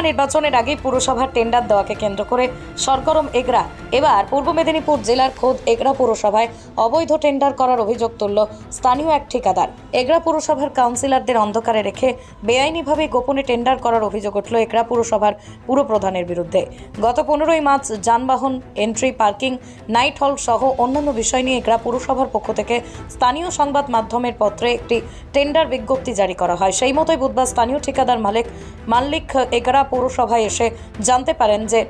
লোকসভা নির্বাচনের আগে পুরসভার টেন্ডার দেওয়াকে কেন্দ্র করে সরগরম এগরা। এবার পূর্ব মেদিনীপুর জেলার খোদ এগরা পুরসভায় অবৈধ টেন্ডার করার অভিযোগ তুলল স্থানীয় এক ঠিকাদার। এগরা পুরসভার কাউন্সিলরদের অন্ধকারে রেখে বেআইনিভাবে গোপনে টেন্ডার করার অভিযোগ উঠল এগরা পুরসভার পুরপ্রধানের বিরুদ্ধে। গত পনেরোই মার্চ যানবাহন, এন্ট্রি, পার্কিং, নাইট হল সহ অন্যান্য বিষয় নিয়ে এগরা পুরসভার পক্ষ থেকে স্থানীয় সংবাদ মাধ্যমের পত্রে একটি টেন্ডার বিজ্ঞপ্তি জারি করা হয়। সেই মতোই বুধবার স্থানীয় ঠিকাদার মালিক মাল্লিক এগরা পৌরসভায় এসে জানতে পারেন যে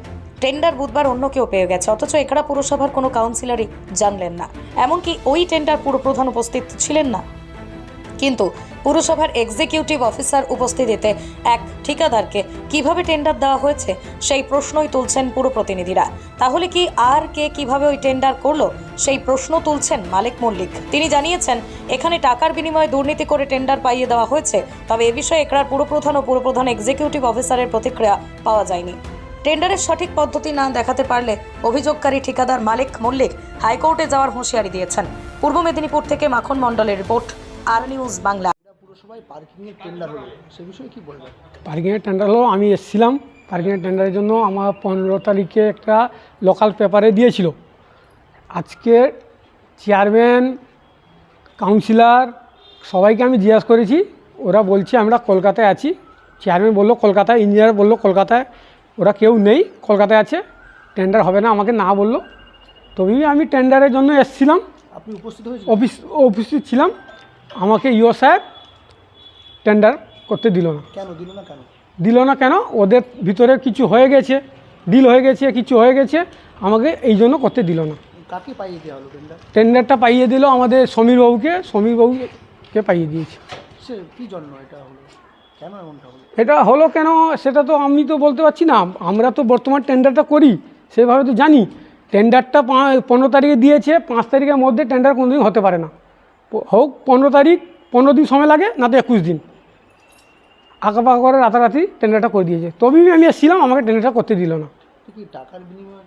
টেন্ডার বুধবার অন্য কেউ পেয়ে গেছে, অথচ একড়া পৌরসভার কোনো কাউন্সিলরই জানলেন না। এমনকি ওই টেন্ডার পুরো প্রধান উপস্থিত ছিলেন না। কিন্তু পুরসভার এক্সিকিউটিভ অফিসার উপস্থিতিতে এক ঠিকাদারকে কীভাবে টেন্ডার দেওয়া হয়েছে সেই প্রশ্নই তুলছেন পুরো প্রতিনিধিরা। তাহলে কি আর কে কীভাবে ওই টেন্ডার করল সেই প্রশ্ন তুলছেন মালিক মল্লিক। তিনি জানিয়েছেন, এখানে টাকার বিনিময়ে দুর্নীতি করে টেন্ডার পাইয়ে দেওয়া হয়েছে, তবে এ বিষয়ে একরার পুরপ্রধান ও পুরপ্রধান এক্সিকিউটিভ অফিসারের প্রতিক্রিয়া পাওয়া যায়নি। টেন্ডারের সঠিক পদ্ধতি না দেখাতে পারলে অভিযোগকারী ঠিকাদার মালিক মল্লিক হাইকোর্টে যাওয়ার হুঁশিয়ারি দিয়েছেন। পূর্ব মেদিনীপুর থেকে মাখন মণ্ডলের রিপোর্ট, আর নিউজ বাংলা। পুরসভায় পার্কিংয়ের টেন্ডার হলো। সে বিষয়ে কি বলবেন? পার্কিংয়ের টেন্ডার হলো আমি এসেছিলাম। পার্কিংয়ের টেন্ডারের জন্য আমার পনেরো তারিখে একটা লোকাল পেপারে দিয়েছিল। আজকে চেয়ারম্যান কাউন্সিলর সবাইকে আমি জিজ্ঞাসা করেছি। ওরা বলছে আমরা কলকাতায় আছি। চেয়ারম্যান বলল কলকাতায় ইঞ্জিনিয়ার বলল কলকাতায় ওরা কেউ নেই কলকাতায় আছে। টেন্ডার হবে না। আমাকে না বলল। তবেই আমি টেন্ডারের জন্য এসেছিলাম। আপনি উপস্থিত হয়েছেন অফিস অফিসে ছিলাম। আমাকে ইও সাহেব টেন্ডার করতে দিল না। কেন? দিল না কেন? দিল না কেন? ওদের ভিতরে কিছু হয়ে গেছে ডিল হয়ে গেছে কিছু হয়ে গেছে আমাকে এই জন্য করতে দিল না। কাকে পাইয়ে দেওয়া হলো টেন্ডার টেন্ডারটা পাইয়ে দিল আমাদের সমীরবাবুকে সমীরবাবুকে পাইয়ে দিয়েছে। সে কি জন্য এটা হলো? কেন এমনটা হলো? এটা হলো কেন? সেটা তো আমি তো বলতে পারছি না। আমরা তো বর্তমান টেন্ডারটা করি সেভাবে তো জানি। টেন্ডারটা পনেরো তারিখে দিয়েছে পাঁচ তারিখের মধ্যে টেন্ডার কোনোদিন হতে পারে না। হোক পনেরো তারিখ পনেরো দিন সময় লাগে না তো একুশ দিন। আঁকা পাকা করে রাতারাতি টেন্ডারটা করে দিয়েছে। তবেই আমি এসেছিলাম আমাকে টেন্ডারটা করতে দিল না। টাকার বিনিময়ে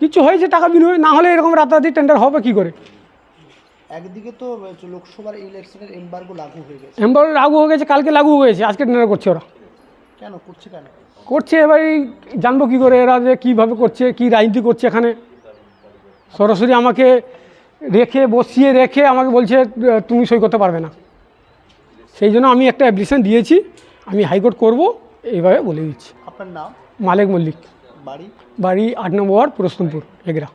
কিছু? হয়েছে টাকা বিনিময় না হলে এরকম রাতারাতি টেন্ডার হবে কি করে? একদিকে তো লোকসভার ইলেকশনের এম্বার্গো লাগু হয়ে গেছে। এম্বার লাগু হয়ে গেছে কালকে লাগু হয়ে গেছে আজকে টেন্ডার করছে ওরা। কেন? করছে কেন? করছে এবার এই জানব কী করে এরা যে কীভাবে করছে কী রাজনীতি করছে এখানে। সরাসরি আমাকে রেখে বসিয়ে রেখে আমাকে বলছে তুমি সই করতে পারবে না। সেই জন্য আমি একটা অ্যাপ্লিকেশান দিয়েছি আমি হাইকোর্ট করব এইভাবে বলে দিচ্ছি। আপনার নাম? মালেক মল্লিক। বাড়ি? বাড়ি আট নম্বর পুরস্তমপুর এগরা।